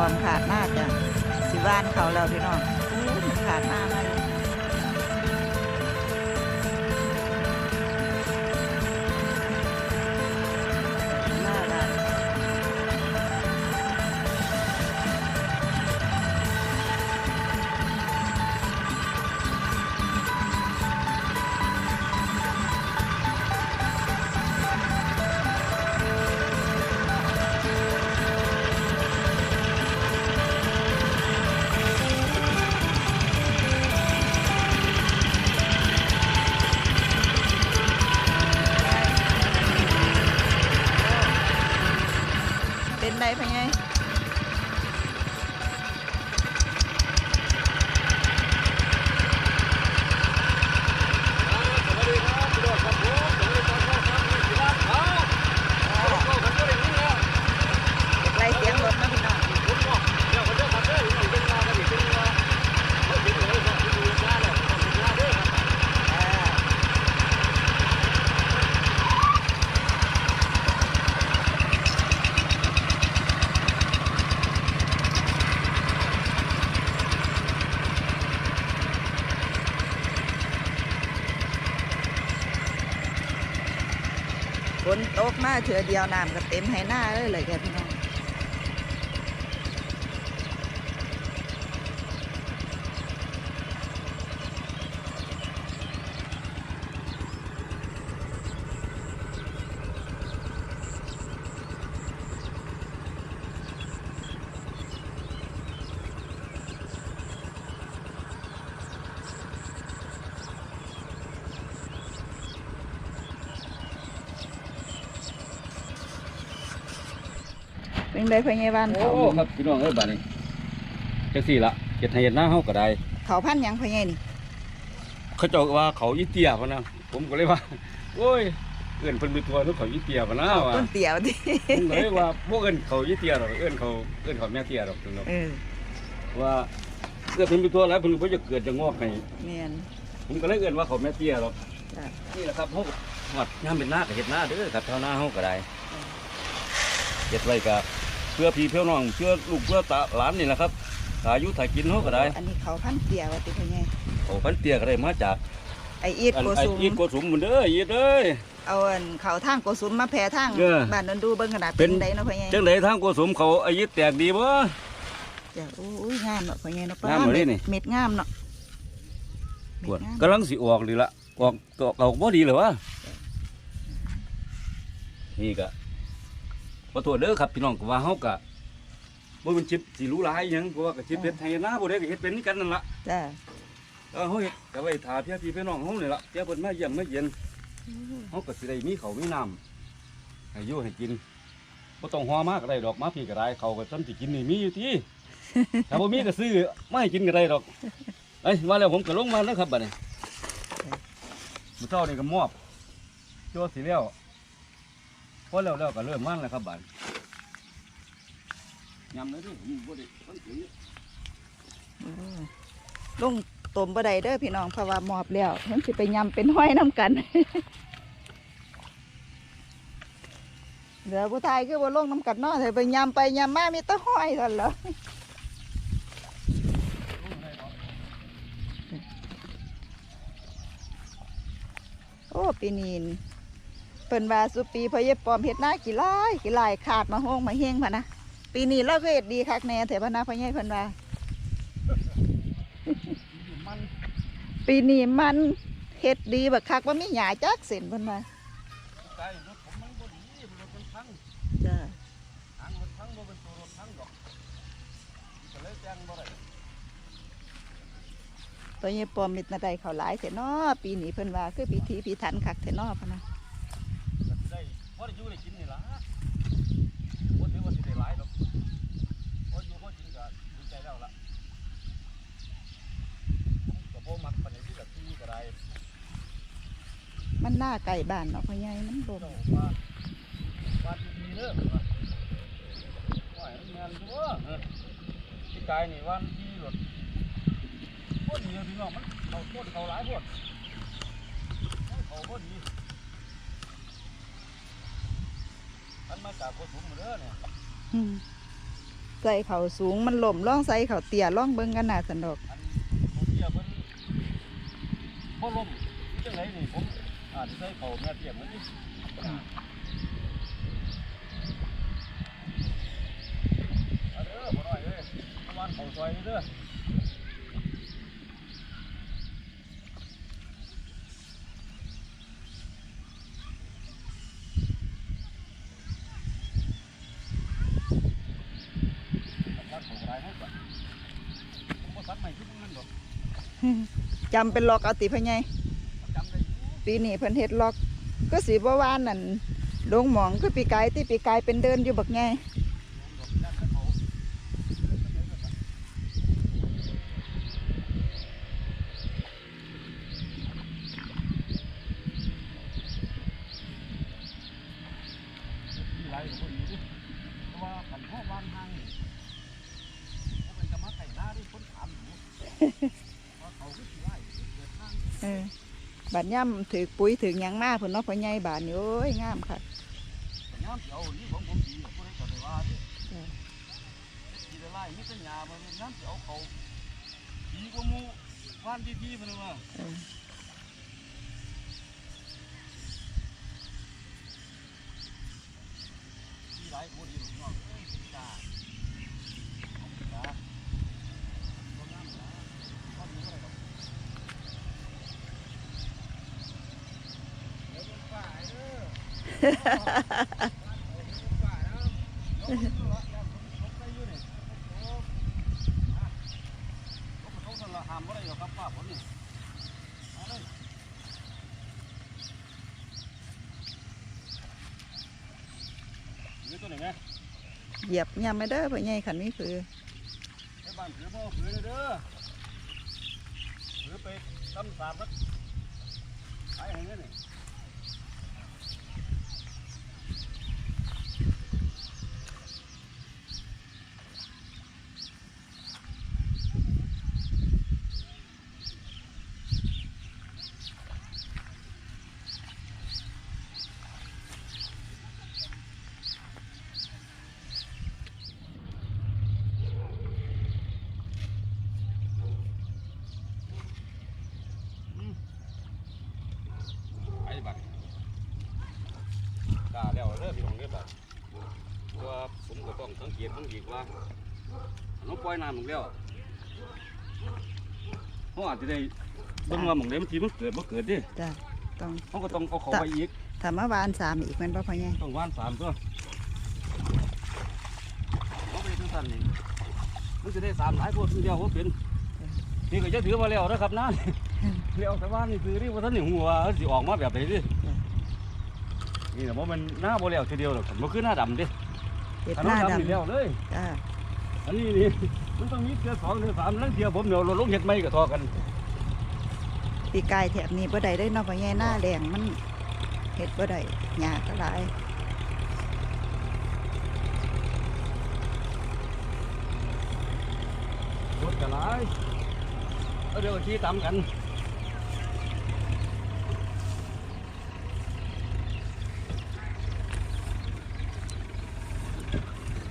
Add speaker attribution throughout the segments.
Speaker 1: ความขาดมากจ้ะ
Speaker 2: สิบ้านเขา
Speaker 1: เราพี่น้อง
Speaker 2: ขาดมากมา
Speaker 1: ก มาเถือเดียวน้ำก็เต็มให้หน้าเลยเลยแกพี่น้อง เป็นไรพะไงบ้าน
Speaker 2: โอ้
Speaker 1: เขา
Speaker 2: ครับพี่น้องเอ้ยบ้านนี้จังสี่ละเฮ็ดให้เฮ็ดหน้าเฮาก็ได้
Speaker 1: เขาพันหยังพะไงนี่
Speaker 2: เขาเจ้าว่าเขาอีเตียพะนะผมก็เลยว่าโอ้ยเอื้อนเพิ่นไปทัวร์นึกเขาอีเตียพะนะว่า
Speaker 1: ต้นเตี๋ยวดิ
Speaker 2: ผมก็เลยว่าบ่เอื้อนเขาอีเตียหรอกเอื้อนเขาเอื้อนเขาแม่เตียหรอกเนาะ
Speaker 1: เออ
Speaker 2: ว่าเอื้อนเพิ่นไปทัวร์แล้วเพิ่นบ่จะเกิดจะงอกให้
Speaker 1: เมียน
Speaker 2: ผมก็เลยเอื้อนว่าเขาแม่เตียหรอก
Speaker 1: จ้ะ
Speaker 2: นี่แหละครับเฮาก็หอดยามเป็นหน้าก็เฮ็ดหน้าเด้อครับเท่าหน้าเฮาก็ได้เฮ็ดไว้ก็เพื่อพี่เพื่อน้องเพื่อลูกเพื่อตาหลานนี่แหละครับถ้าอายุถ้ากินเฮาก็ได้
Speaker 1: อันนี้เขาพันเตี๋ยวว่าติพะไง
Speaker 2: เขาพันเตียก็ได้มาจาก
Speaker 1: ไออีด
Speaker 2: อัน
Speaker 1: โก
Speaker 2: ไอ้
Speaker 1: สุม
Speaker 2: อีกโกสุมหมันเด้ออีดเอ้ย
Speaker 1: เอาอันเขาทางโกสุมมาแผ่ทาง
Speaker 2: เออ
Speaker 1: บ้านนนดูเบิ่งขนาด
Speaker 2: เป็
Speaker 1: เป็นนไดเนาะพะไง
Speaker 2: จังไดทางโกสุมเขาไอ้อีดแตกดีบ่
Speaker 1: จ้ะโอ้ยงามเนาะพะไงเนาะ
Speaker 2: งามเหมือนนี่นี่
Speaker 1: เม็ดงามเนาะเม็
Speaker 2: ปว
Speaker 1: ด
Speaker 2: ด
Speaker 1: งาม
Speaker 2: กำลังสิออกนี่ละออกก็ออกบ่ดีเลยวะนี่ก็ ขอโทษเด้อครับพี่น้องก็ว่าเฮาก็บ่เป็นชิปสิรู้หลายหยังเพราะว่าก็ชิปเฮ็ดให้หน้าบ่ได้ก็เฮ็ดเป็นคือกันนั่นล่ะ
Speaker 1: จ้ะ
Speaker 2: เออเฮาเฮ็ดก็ไว้ถาพี่พี่พี่น้องเฮานี่ล่ะเจ้าเพิ่นมาเยี่ยมมาเยียนเฮาก็สิได้มีข้าวมีน้ำให้อยู่ให้กินบ่ต้องห่อมากก็ได้ดอกมาพี่ก็ได้เขาวก็ซ้ำสิกินนี่มีอยู่ที่ถ้าบ่มีก็ซื้อมาให้กินก็ได้ดอกเอ้ยมาแล้วผมก็ลงมาแล้วครับบัดนี้มื้อเช้านี่ก็มอบโจสิแล้ว พอแล้วแล้วก็เริ่มมันแล้วครับบัดยำเลยดิผมบ่ได้คนถือ
Speaker 1: โอ้ยลงต้มบ่ได้เด้อพี่น้องเพราะว่าหมอบแล้วมันสิไปยำเป็นห้อยน้ำกันเหลือผู้ชายคือบ่ลงน้ำกันเนาะแต่ไปยำไปยำมามีแตะห้อยกันเหรอโอ้ปีนี้น เปิ้นว่าสุปีพะเยบปอมเฮ็ดหน้ากี่ลายกี่ลายขาดมาห้องมาเฮงพะนะปีนี้เราก็เฮ็ดดีคักแน่แถวพะนะพะเยเพิ่นว่าปีนี้มันเฮ็ดดีบักคักว่ามีหญ้าจักเส้นเพิ่นว่า
Speaker 2: ไก่รถผมมันบ่ดีรถมันพัง
Speaker 1: จ้า
Speaker 2: ทางรถพังบ่เป็นตัวรถพังดอกก็เลยแจ้งบ่ได้
Speaker 1: พะเยปอมมิดนาใดเขาหลายแท้เนาะปีนี้เพิ่นว่าคือพิธีพิถันคักแท้เนาะพะนะ
Speaker 2: ก็สิได้ พอได้อยู่ได้กินนี่ล่ะบ่ถือว่าสิได้หลายดอกพออยู่พอกินก็ดีใจแล้วล่ะผมก็บ่มักปานนี้ที่แบบที่ก็ได้
Speaker 1: มันหน้าไก่บ้านเนาะพะเยมันบ่
Speaker 2: เจ้าว่าว่าดีๆเด้อว่าว่าให้มันแม่นอยู่เด้อเออที่กายนี่วันที่รถโคตรดีเลยพี่น้องมันเขาโคตรเขาหลายโพดเขาโคตรดี มันมาจากโคตรถุงมาเด้อเนี่ย
Speaker 1: อืมใส่เขาสูงมันล่มล่องใส่เขาเตี้ยล่องเบิ่งกันน่าสนุก
Speaker 2: อันผมเทียบเพิ่นบ่ลมจังไดนี่ผมอาจจะใส่เขาแม่เทียบมันนี่เอาเด้อบ่น้อยเอ้ยประมาณเขาซอยนี่เด้อ รักของรายให้ก่อนผมบ่ซักใหม่ที่มันดอก
Speaker 1: จำเป็นล็อกเอาติพ่อใหญ่
Speaker 2: จำได้อยู่
Speaker 1: ปีนี้เพิ่นเฮ็ดล็อก ก็สิบ่วานนั่นลงหมองคือปีกายที่ปีกายเป็นเดินอยู่บัก
Speaker 2: ไรก็บ่ดีดิเพราะว่าขันพ่อบ้านห้าง เออ บา
Speaker 1: ดย่ำถือปุ๋ยถือหยังมาเพิ่นเนาะพ่อใหญ่บาดนี่โอ้ยงามค่ะ
Speaker 2: แต่ย้ำเสียวนี่ของผมดีผู้ใดก็ได้ว่าดิ
Speaker 1: เออ
Speaker 2: ทีละไล่มีสัญญามาเป็นน้ำเสียวเขาดีกว่ามูว่านที่ที่มันว่า
Speaker 1: เออ
Speaker 2: ที่ไรโคดีหลงนอกเอ้ยจ้าจ้าต้นน้ำจ้าต้นนี้ก็ได้หรอกเดี๋ยวเป็นฝ่ายเด้อ ฝ่ายนะยกมือละยกไปอยู่นี่ยกอะยกไปเขาคนละหามก็ได้หรอกครับป้าผมนี่เอาเลยนี่ตัวไหนไหม
Speaker 1: เหยียบย่ำไม่เด้อพ่อใหญ่ขันมีคือ
Speaker 2: ไอ้บ้านถือบ่ถือเด้อถือไปตำสามนัดขายให้เนี่ไปบัดกล้าแล้วเด้อพี่น้องเด้อบัดเพราะว่า ผมก็ต้องสังเกตมันอีกว่าน้องปล่อยน้ำลงแล้วเขาอาจจะได้เบิ่งว่าหม่องใดมันทีมันเกิดบ่เกิดเดิ
Speaker 1: จ้ะต้อง
Speaker 2: เขาก็ต้องเอาเขาไปอีก
Speaker 1: ถ้ามาวานสามอีกแมันบ่พ่อใหญ่
Speaker 2: ต้องว่านสามตัวเขาไปทั้งสั้นนี่มันจะได้สามหลายคนเดียวว่าเป็นนี่ก็จะถือมาแล้วนะครับนะเลี้ยวแต่ว่านี่คือนี่ว่าท่านนี่หัวาสิออกมาแบบไหนดินี่แต่ว่ามันหน้าโบเลี้ยวทีเดียวหรอกมันคือหน้าดำดิ
Speaker 1: เฮ็ด
Speaker 2: อัน
Speaker 1: ห
Speaker 2: นั้
Speaker 1: น้าน
Speaker 2: ดำนี่
Speaker 1: ดำ
Speaker 2: เลี้ยวเลย
Speaker 1: จ้า
Speaker 2: อันนี้นี่มันต้องมีเทือสองเทือสามลังเทียผมเดี๋ยวเราลงเห็ดไม่ก็ทอกัน
Speaker 1: ปีกายแถบนี้บ่ได้ได้เนาะพ่อใหญ่หน้าแดงมันเฮ็ดบ่ได้หญ้าก็หลาย
Speaker 2: รถกันหลายเอาเดี๋ยวก็ขี่ตามกัน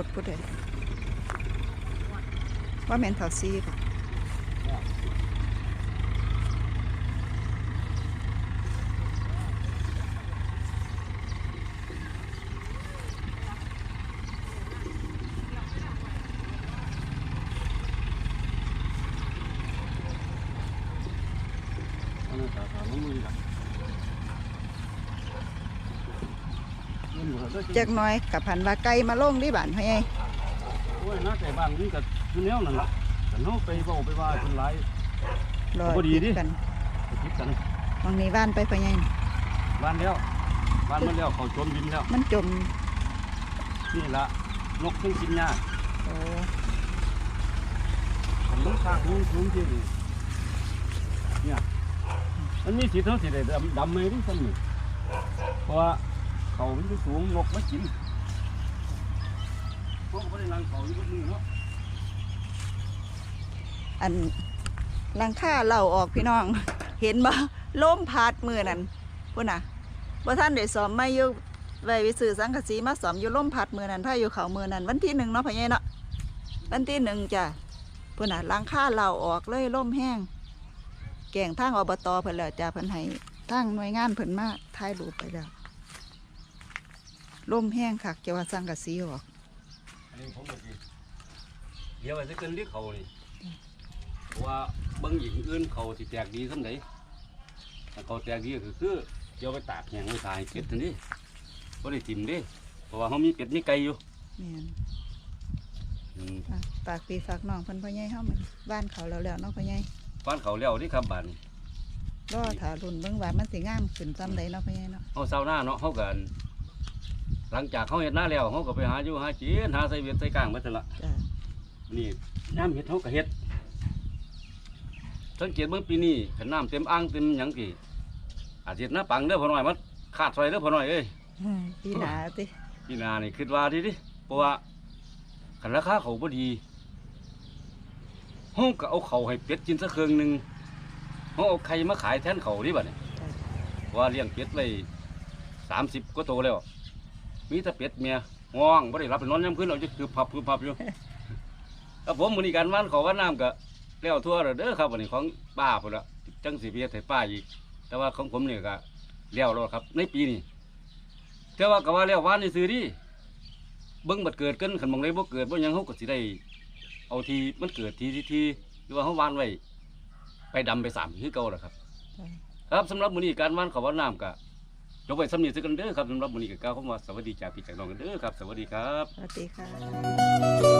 Speaker 1: รถผู้ใดว่าแมนเทาซีค่ะ
Speaker 2: อันนั้นสาขาน้องมือละมันอยู่แล้ว
Speaker 1: จักหน้อยกับพันว่าไก่มาลงที่บ้านพ่อใหญ่
Speaker 2: โอ้ยน่าแต่บ้านนี่กับคือแนวนั่นล่ะแต่น้องไปเบาไปว่าคนร้าย
Speaker 1: รอ
Speaker 2: บ่ดีดิ
Speaker 1: กัน
Speaker 2: ไปคิดกัน
Speaker 1: มองนี้บ้านไปพ่อใหญ่
Speaker 2: บ้านแล้วบ้านมันแล้วเขาจมดินแล้ว
Speaker 1: มันจม
Speaker 2: นี่ละนกเพิ่งกินหญ้า
Speaker 1: โอ้
Speaker 2: ผมต้องสร้างหุ้นหุ้นที่นี่เนี่ยมันมีสีเท่าสีใดดำดำเลยที่สั้นนี่เพราะว่า เขามันจะสูงนกมากินพวกก็ไม่ได้นั่งเขาอยู่บนนี้เนาะ
Speaker 1: อันหลังคาเหล่าออกพี่น้อง เห็นบ่ล้มพัดมือนั่นพุ่นน่ะบ่ท่านได้ซ้อมมาอยู่ไว้ไปซื้อสังกะสีมาซ้อมอยู่ล้มพัดมือนั่นถ้าอยู่เขามือนั่นวันที่หนึ่งเนาะพ่อใหญ่เนาะวันที่หนึ่งจ้ะพุ่นน่ะหลังคาเราออกเลยล่มแห้งแก่งทางอบตเพิ่นแล้วจ้ะเพิ่นให้ทางหน่วยงานเพิ่นมาถ่ายรูปไปแล้ว ล่มแห้งคักจะว่าสังกะสีออก
Speaker 2: อันนี้ผมก็สิเดี๋ยวไว้สักเกินเรียกเขานี่เพราะว่าเบิ่งหญิงอื่นเขาสิแตกดีส่ำใดถ้าเขาแตกดีก็คือเดี๋ยวไปตากแห้งไว้ทายเป็ดทันทีบ่ได้ทิ่มเด้เพราะว่าเฮามีเป็ดมีไก่อยู่
Speaker 1: แม่น
Speaker 2: อืม
Speaker 1: อะฝากพี่ฝากน้องเพิ่นพ่อใหญ่เฮามันบ้านเขาแล้วแล้วเนาะพ่อใหญ่
Speaker 2: บ้านเขาแล้วนี่ครับบ้านนี้
Speaker 1: รอถ้ารุ่นเบิ่งว่ามันสิงามขึ้นซ้ำใดเนาะพ่อใหญ่เนาะ
Speaker 2: เฮาเศร้าหน้าเนาะเฮากัน หลังจากเฮาเฮ็ดหน้าแล้วเฮาก็ไปหาอยู่หากินหาใส่เวียดใส่กลางมาซั่นละ
Speaker 1: จ้ะ
Speaker 2: นี่น้ำเฮ็ดเฮาก็เฮ็ดสังเกตเบิ่งปีนี้ขันน้ำเต็มอ่างเต็มหยังกี่อาจสิเฮ็ดหน้าปังเด้อพ่อน้อยมันขาดซอยเด้อพ่อน้อยเอ้ย
Speaker 1: อืมปีหน้าติ
Speaker 2: พี่นานี่คิดว่าดีดิเพราะว่าคันราคาเขาบ่ดีเฮาก็เอาเขาให้เป็ดกินสักเครื่องหนึงเฮาเอาไข่มาขายแทนเขาดิบัดนี้
Speaker 1: จ้ะ
Speaker 2: ว่าเลี้ยงเป็ดไว้สามสิบก็โตแล้ว มีแต่เป็ดเมียง่วงบ่ได้รับไปนอนยามคืนเอาจะคือพับคือพับอยู่ครับผมมื้อนี้การว่านเขาวว่านน้ำก็แล้วทั่วแล้วเด้อครับวันนี้ของป้าพุ่นละจังสิเพียให้ป้าอีก แต่ว่าของผมนี่ก็แล้วแล้วครับ ในปีนี้แต่ว่าก็ว่าแล้วว่านนี่ซื้อดิเบิ่งบัดเกิดกันขันมองได้บ่เกิดบ่หยังเฮาก็สิได้ เอาทีมันเกิดทีที่ทีหรือว่าเฮาวานไว้ไปดำไปสามคือเก่าแหละครับ
Speaker 1: จ้ะ
Speaker 2: ครับสำหรับมื้อนี้การว่านเขาวว่านน้ำก็ ยกไว้สำนีสักกันเด้อครับสำหรับวันนี้ก็กล่าวคำว่าสวัสดีจากพี่จากน้องกันเด้อครับ สวัสดีครับ
Speaker 1: สวัสดีค่ะ